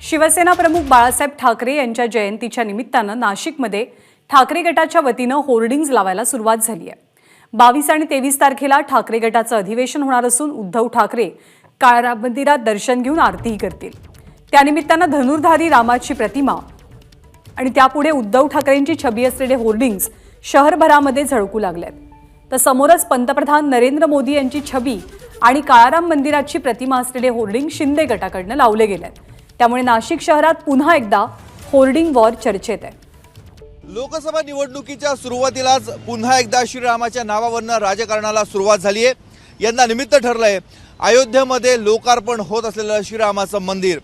शिवसेना प्रमुख बाळासाहेब ठाकरे यांच्या जयंतीच्या निमित्तानं नाशिकमध्ये ठाकरे गटाच्या वतीनं होर्डिंग्ज लावायला सुरुवात झाली आहे. बावीस आणि तेवीस तारखेला ठाकरे गटाचं अधिवेशन होणार असून उद्धव ठाकरे काळा मंदिरात दर्शन घेऊन आरतीही करतील. त्यानिमित्तानं धनुर्धारी रामाची प्रतिमा आणि त्यापुढे उद्धव ठाकरेंची छबी असलेले होर्डिंग्ज शहरभरामध्ये झळकू लागल्यात तर समोरच पंतप्रधान नरेंद्र मोदी यांची छबी आणि काळाराम मंदिराची प्रतिमा असलेले होर्डिंग शिंदे गटाकडनं लावले गेलेत. त्यामुळे नाशिक शहरात पुन्हा एकदा होर्डिंग वॉर चर्चेत आहे. लोकसभा निवडणुकीच्या सुरुवातीलाच पुन्हा एकदा श्रीरामाच्या नावावरनं राजकारणाला सुरुवात झाली आहे. यंदा निमित्त ठरलंय अयोध्येमध्ये लोकार्पण होत असलेलं श्रीरामाचं मंदिर.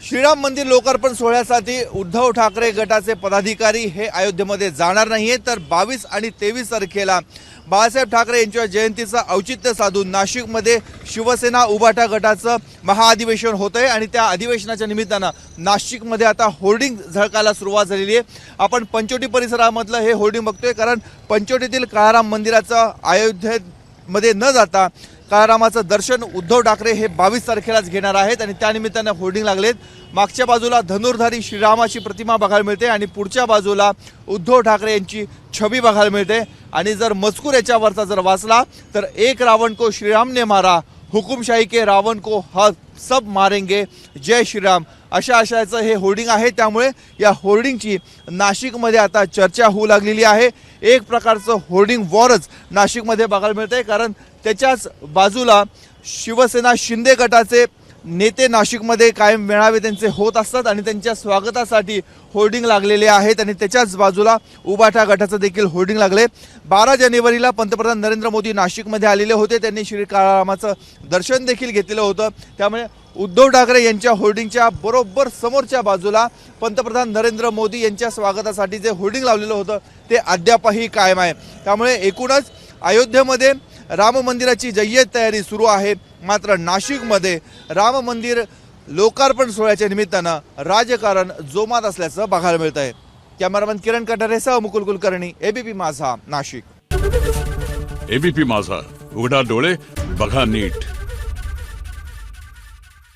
श्रीराम मंदिर लोकार्पण सोहळ्यासाठी उद्धव ठाकरे गटाचे पदाधिकारी हे अयोध्येमध्ये जाणार नाही तर बावीस आणि तेवीस तारखेला बाळासाहेब ठाकरे यांच्या जयंतीचं औचित्य साधून नाशिकमध्ये शिवसेना उभाटा गटाचं महाअधिवेशन होत आहे आणि त्या अधिवेशनाच्या निमित्तानं नाशिकमध्ये आता होर्डिंग झळकायला सुरुवात झालेली आहे. आपण पंचोटी परिसरामधलं हे होर्डिंग बघतोय कारण पंचोटीतील काळाराम मंदिराचं अयोध्येमध्ये न जाता काळारामाचं दर्शन उद्धव ठाकरे हे बावीस तारखेलाच घेणार आहेत आणि त्यानिमित्तानं होर्डिंग लागलेत. मागच्या बाजूला धनुर्धारी श्रीरामाची प्रतिमा बघायला मिळते आणि पुढच्या बाजूला उद्धव ठाकरे यांची छबी बघायला मिळते. आणि जर मजकूर याच्यावरचा जर वाचला तर एक रावण को श्रीराम ने मारा हुकुमशाही के रावण को हा सब मारेंगे. जय श्रीराम. अशा आशयाचं हे होर्डिंग आहे. त्यामुळे या होर्डिंगची नाशिकमध्ये आता चर्चा होऊ लागलेली आहे. एक प्रकारचं होर्डिंग वॉरच नाशिकमध्ये बघायला मिळतंय. कारण त्याच्याच बाजूला शिवसेना शिंदे गटाचे नेते नाशिकमध्ये कायम मेळावे त्यांचे होत असतात आणि त्यांच्या स्वागतासाठी होर्डिंग लागलेले आहेत आणि त्याच्याच बाजूला उबाठा गटाचं देखील होर्डिंग लागले बारा जानेवारीला पंतप्रधान नरेंद्र मोदी नाशिकमध्ये आलेले होते. त्यांनी श्री काळारामाचं दर्शन देखील घेतलेलं होतं. त्यामुळे उद्धव ठाकरे यांच्या होर्डिंगच्या बरोबर समोरच्या बाजूला पंतप्रधान नरेंद्र मोदी यांच्या स्वागतासाठी जे होर्डिंग लावलेलं होतं ते अद्यापही कायम आहे. त्यामुळे एकूणच अयोध्येमध्ये राम मंदिराची जय्यत तयारी सुरू आहे. मात्र नाशिकमध्ये राम मंदिर लोकार्पण सोहळ्याच्या निमित्तानं राजकारण जोमात असल्याचं बघायला मिळत आहे कॅमेरामॅन किरण कटारेसह मुकुल कुलकर्णी एबीपी माझा नाशिक. एबीपी माझा. उघडा डोळे बघा नीट.